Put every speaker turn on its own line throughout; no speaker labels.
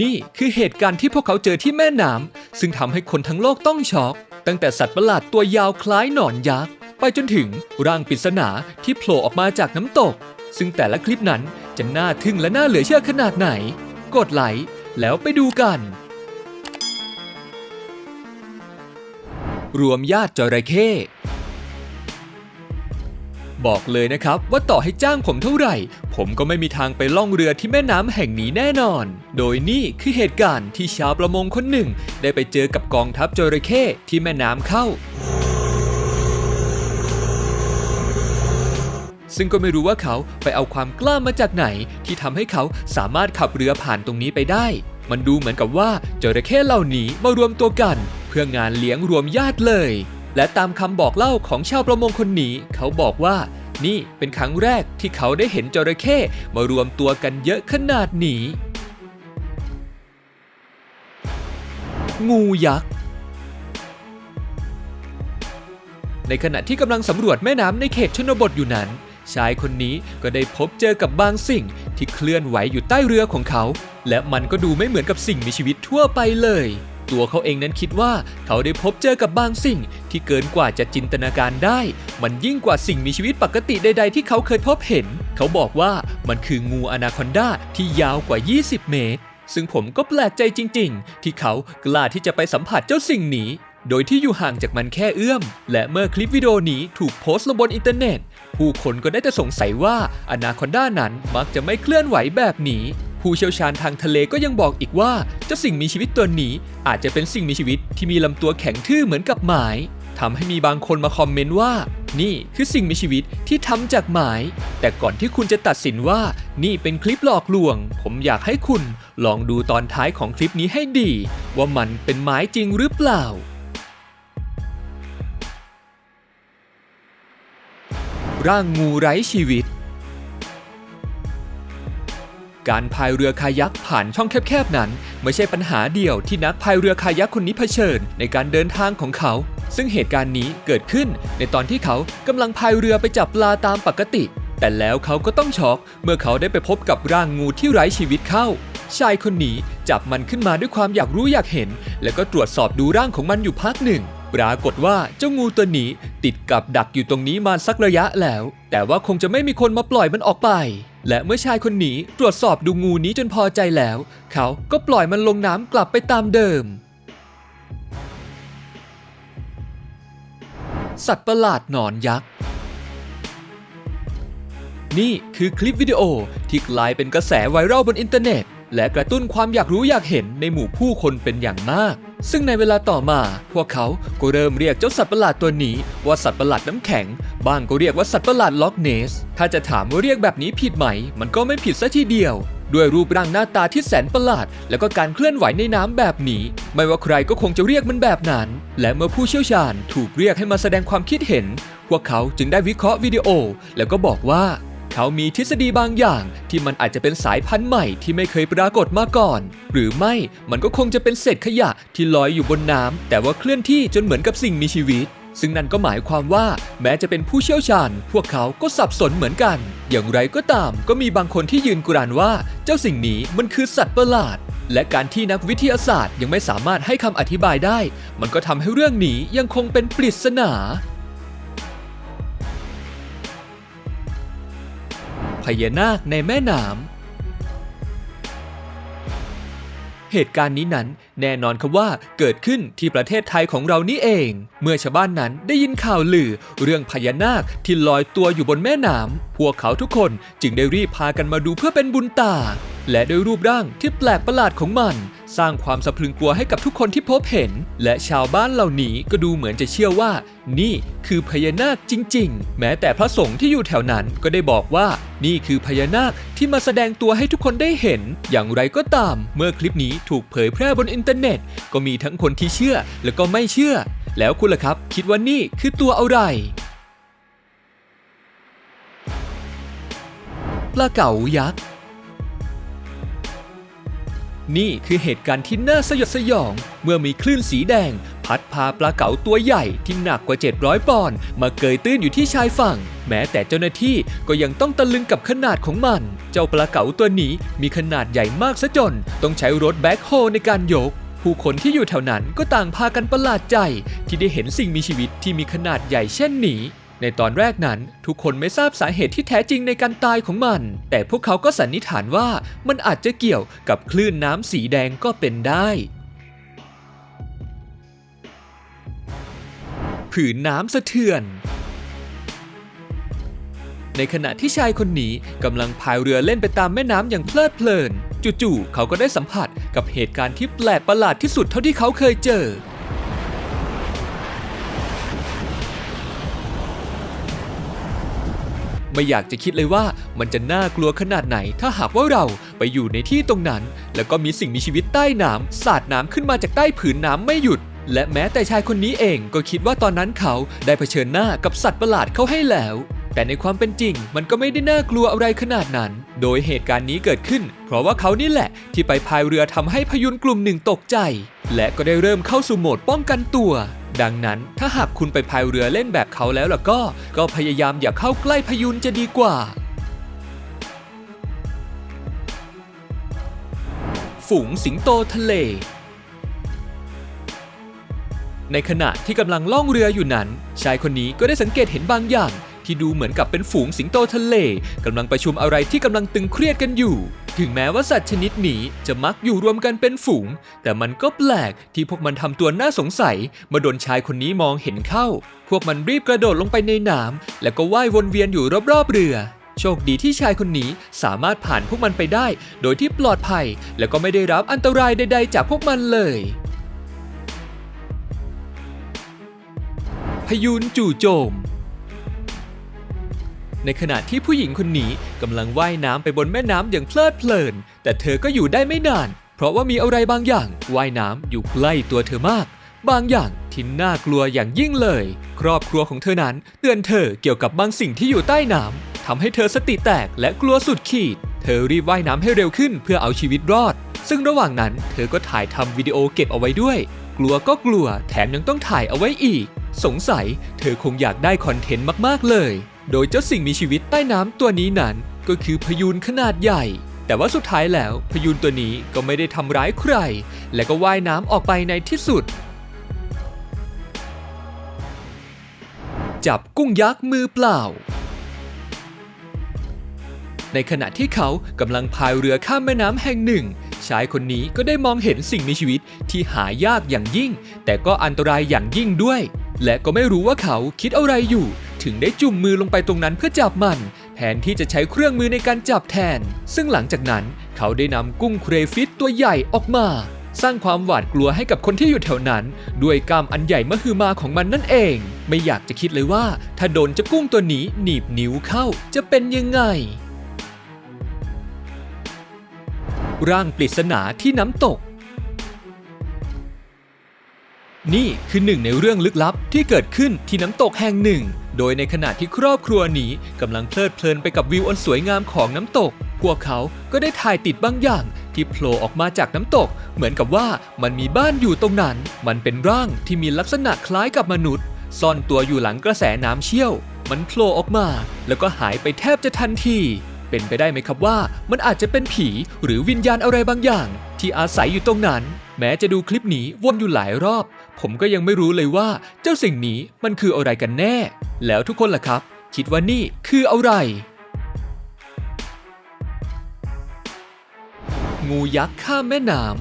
นี่คือเหตุการณ์ที่พวกเขาเจอที่แม่น้ำซึ่งทำให้คนทั้งโลกต้องช็อก ตั้งแต่สัตว์ประหลาดตัวยาวคล้ายหนอนยักษ์ ไปจนถึงร่างปริศนาที่โผล่ออกมาจากน้ำตก ซึ่งแต่ละคลิปนั้นจะน่าทึ่งและน่าเหลือเชื่อขนาดไหน กดไลค์แล้วไปดูกัน รวมญาติจระเข้บอกเลยนะครับว่าต่อให้จ้างผมเท่าไหร่ ผมก็ไม่มีทางไปล่องเรือที่แม่น้ำแห่งนี้แน่นอน โดยนี่คือเหตุการณ์ที่ชาวประมงคนหนึ่ง ได้ไปเจอกับกองทัพจระเข้ที่แม่น้ำเข้า ซึ่งก็ไม่รู้ว่าเขาไปเอาความกล้ามาจากไหน ที่ทำให้เขาสามารถขับเรือผ่านตรงนี้ไปได้ มันดูเหมือนกับว่าจระเข้เหล่านี้มารวมตัวกัน เพื่องานเลี้ยงรวมญาติเลย และตามคำบอกเล่าของชาวประมงคนนี้ เขาบอกว่า นี่เป็นครั้งแรกที่เขาได้เห็นจระเข้มารวมตัวกันเยอะขนาดนี้ งูยักษ์ ในขณะที่กำลังสำรวจแม่น้ำในเขตชนบทอยู่นั้น ชายคนนี้ก็ได้พบเจอกับบางสิ่งที่เคลื่อนไหวอยู่ใต้เรือของเขา และมันก็ดูไม่เหมือนกับสิ่งมีชีวิตทั่วไปเลย ตัวเขาเองนั้นคิดว่าเขาได้พบเจอกับบางสิ่งที่เกินกว่าจะจินตนาการได้ มันยิ่งกว่าสิ่งมีชีวิตปกติใด ๆ ที่เขาเคยพบเห็น เขาบอกว่ามันคืองูอนาคอนดาที่ยาวกว่า 20 เมตร ซึ่งผมก็แปลกใจจริง ๆ ที่เขากล้าที่จะไปสัมผัสเจ้าสิ่งนี้ โดยที่อยู่ห่างจากมันแค่เอื้อม และเมื่อคลิปวิดีโอนี้ถูกโพสต์ลงบนอินเทอร์เน็ต ผู้คนก็ได้แต่สงสัยว่าอนาคอนดานั้นมักจะไม่เคลื่อนไหวแบบนี้ ผู้เชี่ยวชาญทางทะเลก็ยังบอกอีกว่าเจ้าสิ่งมีชีวิตตัวนี้อาจจะเป็นสิ่งมีชีวิตที่มีลำตัวแข็งทื่อเหมือนกับไม้ทำให้มีบางคนมาคอมเมนต์ว่า นี่คือสิ่งมีชีวิตที่ทำจากไม้แต่ก่อนที่คุณจะตัดสินว่า นี่เป็นคลิปหลอกลวง ผมอยากให้คุณลองดูตอนท้ายของคลิปนี้ให้ดี ว่ามันเป็นไม้จริงหรือเปล่า ร่างงูไร้ชีวิต การพายเรือคายักผ่านช่องแคบๆนั้น ไม่ใช่ปัญหาเดียวที่นักพายเรือคายักคนนี้เผชิญในการเดินทางของเขา ซึ่งเหตุการณ์นี้เกิดขึ้นในตอนที่เขากำลังพายเรือไปจับปลาตามปกติ แต่แล้วเขาก็ต้องช็อกเมื่อเขาได้ไปพบกับร่างงูที่ไร้ชีวิตเข้า ชายคนนี้จับมันขึ้นมาด้วยความอยากรู้อยากเห็น แล้วก็ตรวจสอบดูร่างของมันอยู่พักหนึ่งปรากฏว่าเจ้างูตัวนี้ติดกับดักอยู่ตรงนี้มาสักระยะแล้ว แต่ว่าคงจะไม่มีคนมาปล่อยมันออกไป และเมื่อชายคนนี้ตรวจสอบดูงูนี้จนพอใจแล้ว เขาก็ปล่อยมันลงน้ำกลับไปตามเดิม สัตว์ประหลาดหนอนยักษ์ นี่คือคลิปวิดีโอที่กลายเป็นกระแสไวรัลบนอินเทอร์เน็ต และกระตุ้นความอยากรู้อยากเห็นในหมู่ผู้คนเป็นอย่างมาก ซึ่งในเวลาต่อมา พวกเขาก็เริ่มเรียกเจ้าสัตว์ประหลาดตัวนี้ ว่าสัตว์ประหลาดน้ำแข็ง บ้างก็เรียกว่าสัตว์ประหลาดล็อกเนส ถ้าจะถามว่าเรียกแบบนี้ผิดไหม มันก็ไม่ผิดซะทีเดียวด้วยรูปร่างหน้าตาที่แสนประหลาด แล้วก็การเคลื่อนไหวในน้ำแบบนี้ ไม่ว่าใครก็คงจะเรียกมันแบบนั้น และเมื่อผู้เชี่ยวชาญถูกเรียกให้มาแสดงความคิดเห็น พวกเขาจึงได้วิเคราะห์วิดีโอ แล้วก็บอกว่า เขามีทฤษฎีบางอย่างที่มันอาจจะเป็นสายพันธุ์ใหม่ที่ไม่เคยปรากฏมาก่อน หรือไม่มันก็คงจะเป็นเศษขยะที่ลอยอยู่บนน้ำแต่ว่าเคลื่อนที่จนเหมือนกับสิ่งมีชีวิต ซึ่งนั่นก็หมายความว่าแม้จะเป็นผู้เชี่ยวชาญ พวกเขาก็สับสนเหมือนกัน อย่างไรก็ตามก็มีบางคนที่ยืนกรานว่า เจ้าสิ่งนี้มันคือสัตว์ประหลาด และการที่นักวิทยาศาสตร์ยังไม่สามารถให้คำอธิบายได้ มันก็ทำให้เรื่องนี้ยังคงเป็นปริศนา พญานาคในแม่น้ำเหตุการณ์นี้นั้นแน่นอนครับว่าเกิดขึ้นที่ประเทศไทยของเรานี่เอง เมื่อชาวบ้านนั้นได้ยินข่าวลือ เรื่องพญานาคที่ลอยตัวอยู่บนแม่น้ำพวกเขาทุกคนจึงได้รีบพากันมาดูเพื่อเป็นบุญตา และด้วยรูปร่างที่แปลกประหลาดของมัน สร้างความสะพรึงกลัวให้กับทุกคนที่พบเห็น และชาวบ้านเหล่านี้ก็ดูเหมือนจะเชื่อว่า นี่คือพญานาคจริง ๆ แม้แต่พระสงฆ์ที่อยู่แถวนั้นก็ได้บอกว่า นี่คือพญานาคที่มาแสดงตัวให้ทุกคนได้เห็น อย่างไรก็ตาม เมื่อคลิปนี้ถูกเผยแพร่บนอินเทอร์เน็ต ก็มีทั้งคนที่เชื่อและก็ไม่เชื่อ แล้วคุณล่ะครับ คิดว่านี่คือตัวอะไรปลาเก๋ายักษ์ นี่คือเหตุการณ์ที่น่าสยดสยอง เมื่อมีคลื่นสีแดง พัดพาปลาเก๋าตัวใหญ่ที่หนักกว่า 700 ปอนด์มาเกยตื้นอยู่ที่ชายฝั่ง แม้แต่เจ้าหน้าที่ก็ยังต้องตะลึงกับขนาดของมัน เจ้าปลาเก๋าตัวนี้มีขนาดใหญ่มากซะจน ต้องใช้รถแบ็คโฮในการยก ผู้คนที่อยู่แถวนั้นก็ต่างพากันประหลาดใจ ที่ได้เห็นสิ่งมีชีวิตที่มีขนาดใหญ่เช่นนี้ ในตอนแรกนั้น ทุกคนไม่ทราบสาเหตุที่แท้จริงในการตายของมัน แต่พวกเขาก็สันนิษฐานว่ามันอาจจะเกี่ยวกับคลื่นน้ำสีแดงก็เป็นได้ผืนน้ำสะเทือน ในขณะที่ชายคนนี้กำลังพายเรือเล่นไปตามแม่น้ำอย่างเพลิดเพลิน จู่ๆเขาก็ได้สัมผัสกับเหตุการณ์ที่แปลกประหลาดที่สุดเท่าที่เขาเคยเจอ ไม่อยากจะคิดเลยว่ามันจะน่ากลัวขนาดไหน ถ้าหากว่าเราไปอยู่ในที่ตรงนั้น แล้วก็มีสิ่งมีชีวิตใต้น้ำสาดน้ำขึ้นมาจากใต้ผืนน้ำไม่หยุด และแม้แต่ชายคนนี้เองก็คิดว่าตอนนั้นเขาได้เผชิญหน้ากับสัตว์ประหลาดเขาให้แล้ว แต่ในความเป็นจริง มันก็ไม่ได้น่ากลัวอะไรขนาดนั้น โดยเหตุการณ์นี้เกิดขึ้น เพราะว่าเขานี่แหละ ที่ไปพายเรือทำให้พยุนกลุ่มหนึ่งตกใจ และก็ได้เริ่มเข้าสู่โหมดป้องกันตัว ดังนั้นถ้าหากคุณไปพายเรือเล่นแบบเขาแล้วล่ะก็ ก็พยายามอย่าเข้าใกล้พายุนจะดีกว่าฝูงสิงโตทะเล ในขณะที่กำลังล่องเรืออยู่นั้น ชายคนนี้ก็ได้สังเกตเห็นบางอย่าง ที่ดูเหมือนกับเป็นฝูงสิงโตทะเลกำลังประชุมอะไรที่กำลังตึงเครียดกันอยู่ ถึงแม้ว่าสัตว์ชนิดนี้จะมักอยู่รวมกันเป็นฝูง แต่มันก็แปลกที่พวกมันทำตัวน่าสงสัยเมื่อโดนชายคนนี้มองเห็นเข้า พวกมันรีบกระโดดลงไปในน้ำแล้วก็ว่ายวนเวียนอยู่รอบๆเรือ โชคดีที่ชายคนนี้สามารถผ่านพวกมันไปได้ โดยที่ปลอดภัย และก็ไม่ได้รับอันตรายใด ๆ จากพวกมันเลยพยูนจู่โจม ในขณะที่ผู้หญิงคนนี้กำลังว่ายน้ำไปบนแม่น้ำอย่างเพลิดเพลิน แต่เธอก็อยู่ได้ไม่นาน เพราะว่ามีอะไรบางอย่างว่ายน้ำอยู่ใกล้ตัวเธอมาก บางอย่างที่น่ากลัวอย่างยิ่งเลย ครอบครัวของเธอนั้นเตือนเธอเกี่ยวกับบางสิ่งที่อยู่ใต้น้ำทำให้เธอสติแตกและกลัวสุดขีด เธอรีบว่ายน้ำให้เร็วขึ้นเพื่อเอาชีวิตรอด ซึ่งระหว่างนั้นเธอก็ถ่ายทำวิดีโอเก็บเอาไว้ด้วย กลัวก็กลัวแถมยังต้องถ่ายเอาไว้อีก สงสัย เธอคงอยากได้คอนเทนต์มากๆเลย โดยเจ้าสิ่งมีชีวิตใต้น้ำตัวนี้นั้น ก็คือพยูนขนาดใหญ่ แต่ว่าสุดท้ายแล้วพยูนตัวนี้ก็ไม่ได้ทำร้ายใคร และก็ว่ายน้ำออกไปในที่สุด จับกุ้งยักษ์มือเปล่า ในขณะที่เขากำลังพายเรือข้ามแม่น้ำแห่งหนึ่งชายคนนี้ก็ได้มองเห็นสิ่งมีชีวิตที่หายากอย่างยิ่ง แต่ก็อันตรายอย่างยิ่งด้วย และก็ไม่รู้ว่าเขาคิดอะไรอยู่ ถึงได้จุ่มมือลงไปตรงนั้นเพื่อจับมัน แทนที่จะใช้เครื่องมือในการจับแทน ซึ่งหลังจากนั้นเขาได้นำกุ้งเครฟิตตัวใหญ่ออกมา สร้างความหวาดกลัวให้กับคนที่อยู่แถวนั้น ด้วยกล้ามอันใหญ่มหึมาของมันนั่นเอง ไม่อยากจะคิดเลยว่า ถ้าโดนเจ้ากุ้งตัวนี้หนีบนิ้วเข้าจะเป็นยังไงร่างปริศนาที่น้ำตก นี่คือหนึ่งในเรื่องลึกลับที่เกิดขึ้นที่น้ำตกแห่งหนึ่ง โดยในขณะที่ครอบครัวนี้กำลังเพลิดเพลินไปกับวิวอันสวยงามของน้ำตก พวกเขาก็ได้ถ่ายติดบางอย่าง ที่โผล่ออกมาจากน้ำตก เหมือนกับว่ามันมีบ้านอยู่ตรงนั้น มันเป็นร่างที่มีลักษณะคล้ายกับมนุษย์ ซ่อนตัวอยู่หลังกระแสน้ำเชี่ยว มันโผล่ออกมา แล้วก็หายไปแทบจะทันที เป็นไปได้ไหมครับว่า มันอาจจะเป็นผีหรือวิญญาณอะไรบางอย่าง ที่อาศัยอยู่ตรงนั้น แม้จะดูคลิปนี้วนอยู่หลายรอบ ผมก็ยังไม่รู้เลยว่า เจ้าสิ่งนี้มันคืออะไรกันแน่ แล้วทุกคนล่ะครับ คิดว่านี่คืออะไร งูยักษ์ข้ามแม่น้ำ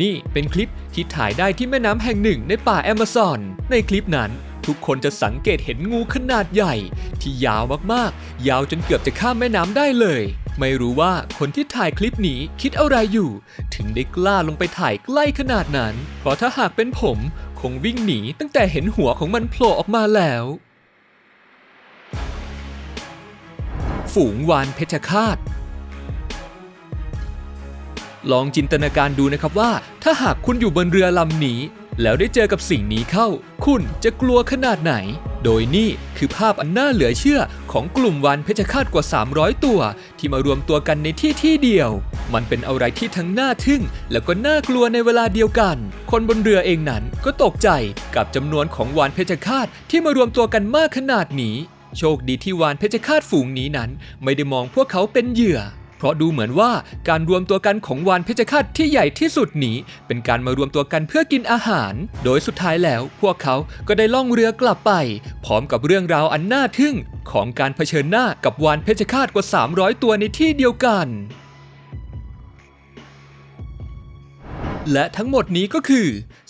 นี่เป็นคลิปที่ถ่ายได้ที่แม่น้ำแห่งหนึ่งในป่าแอมะซอน ในคลิปนั้น ทุกคนจะสังเกตเห็นงูขนาดใหญ่ ที่ยาวมากๆ ยาวจนเกือบจะข้ามแม่น้ำได้เลย ไม่รู้ว่าคนที่ถ่ายคลิปนี้คิดอะไรอยู่ ถึงได้กล้าลงไปถ่ายใกล้ขนาดนั้น เพราะถ้าหากเป็นผม คงวิ่งหนีตั้งแต่เห็นหัวของมันโผล่ออกมาแล้ว ฝูงวานเพชรฆาตลองจินตนาการดูนะครับว่า ถ้าหากคุณอยู่บนเรือลำนี้ แล้วได้เจอกับสิ่งนี้เข้า คุณจะกลัวขนาดไหน โดยนี่คือภาพอันน่าเหลือเชื่อของกลุ่มวานเพชรฆาตกว่า 300 ตัว ที่มารวมตัวกันในที่ที่เดียว มันเป็นอะไรที่ทั้งน่าทึ่ง แล้วก็น่ากลัวในเวลาเดียวกัน คนบนเรือเองนั้นก็ตกใจกับจำนวนของวานเพชฌฆาตที่มารวมตัวกันมากขนาดนี้ โชคดีที่วานเพชฌฆาตฝูงนี้นั้น ไม่ได้มองพวกเขาเป็นเหยื่อ เพราะดูเหมือนว่าการรวมตัวกันของวานเพชฌฆาตที่ใหญ่ที่สุดนี้ เป็นการมารวมตัวกันเพื่อกินอาหาร โดยสุดท้ายแล้วพวกเขาก็ได้ล่องเรือกลับไป พร้อมกับเรื่องราวอันน่าทึ่ง ของการเผชิญหน้ากับวานเพชฌฆาตกว่า 300 ตัวในที่เดียวกัน และทั้งหมดนี้ก็คือ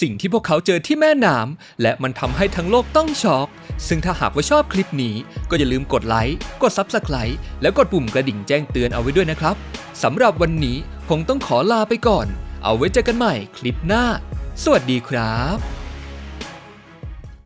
สิ่งที่พวกเขาเจอที่แม่น้ำและมันทำให้ทั้งโลกต้องช็อก ซึ่งถ้าหากว่าชอบคลิปนี้ ก็อย่าลืมกดไลค์ กด Subscribe แล้วกดปุ่มกระดิ่งแจ้งเตือนเอาไว้ด้วยนะครับสำหรับวันนี้คงต้องขอลาไปก่อน เอาไว้เจอกันใหม่คลิปหน้า สวัสดีครับ